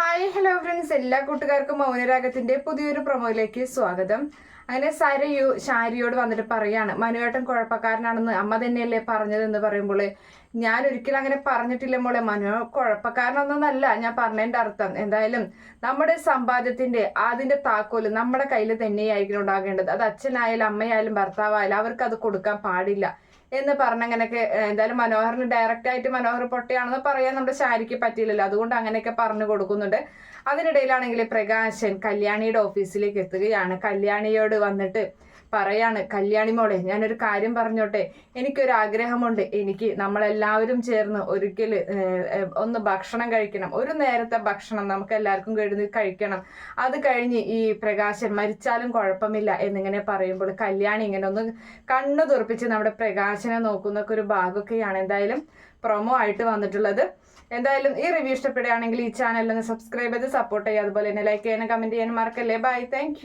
Hi hello friends എല്ലാ കൂട്ടുകാർക്കും മൗനരാഗത്തിന്റെ പുതിയൊരു പ്രൊമോയിലേക്ക് സ്വാഗതം. അങ്ങനെ സരയു ഷാരിയോട് വന്നിട്ട് പറയാണ് മനുവേട്ടൻ കുഴപ്പക്കാരനാണെന്ന് അമ്മ തന്നെയല്ലേ പറഞ്ഞതെന്ന് പറയുമ്പോൾ ഞാൻ ഒരിക്കലും അങ്ങനെ പറഞ്ഞിട്ടില്ല മോളെ. മനു കുഴപ്പക്കാരനൊന്നല്ല ഞാൻ പറഞ്ഞതിന്റെ അർത്ഥം. എന്തായാലും നമ്മുടെ സമ്പാദ്യത്തിന്റെ അതിന്റെ താക്കോൽ നമ്മുടെ കയ്യിൽ തന്നെയായിരിക്കും ഉണ്ടാകേണ്ടത്. അത് അച്ഛനായാലും അമ്മയായാലും ഭർത്താവായാലും അവർക്ക് അത് കൊടുക്കാൻ പാടില്ല. എന്ന് പറഞ്ഞങ്ങനെയൊക്കെ എന്തായാലും മനോഹറിന് ഡയറക്റ്റ് ആയിട്ട് മനോഹർ പൊട്ടയാണെന്ന് പറയാൻ നമ്മുടെ ശാരിക്ക് പറ്റിയില്ലല്ലോ. അതുകൊണ്ട് അങ്ങനെയൊക്കെ പറഞ്ഞു കൊടുക്കുന്നുണ്ട്. അതിനിടയിലാണെങ്കിൽ പ്രകാശൻ കല്യാണിയുടെ ഓഫീസിലേക്ക് എത്തുകയാണ്. കല്യാണിയോട് വന്നിട്ട് പറയാണ് കല്യാണി മോളെ ഞാനൊരു കാര്യം പറഞ്ഞോട്ടെ. എനിക്കൊരു ആഗ്രഹമുണ്ട് എനിക്ക് നമ്മളെല്ലാവരും ചേർന്ന് ഒരിക്കൽ ഒന്ന് ഭക്ഷണം കഴിക്കണം. ഒരു നേരത്തെ ഭക്ഷണം നമുക്ക് എല്ലാവർക്കും കഴിഞ്ഞ് കഴിക്കണം. അത് കഴിഞ്ഞ് ഈ പ്രകാശൻ മരിച്ചാലും കുഴപ്പമില്ല എന്നിങ്ങനെ പറയുമ്പോൾ കല്യാണി ഇങ്ങനെ ഒന്ന് കണ്ണു തുറപ്പിച്ച് നമ്മുടെ പ്രകാശനെ നോക്കുന്നൊക്കെ ഒരു ഭാഗമൊക്കെയാണ് എന്തായാലും പ്രൊമോ ആയിട്ട് വന്നിട്ടുള്ളത്. എന്തായാലും ഈ റിവ്യൂ ഇഷ്ടപ്പെടുകയാണെങ്കിൽ ഈ ചാനലിൽ ഒന്ന് സബ്സ്ക്രൈബ് ചെയ്ത് സപ്പോർട്ട് ചെയ്യുക. അതുപോലെ തന്നെ ലൈക്ക് ചെയ്യാനും കമന്റ് ചെയ്യാനും മറക്കല്ലേ. Bye thank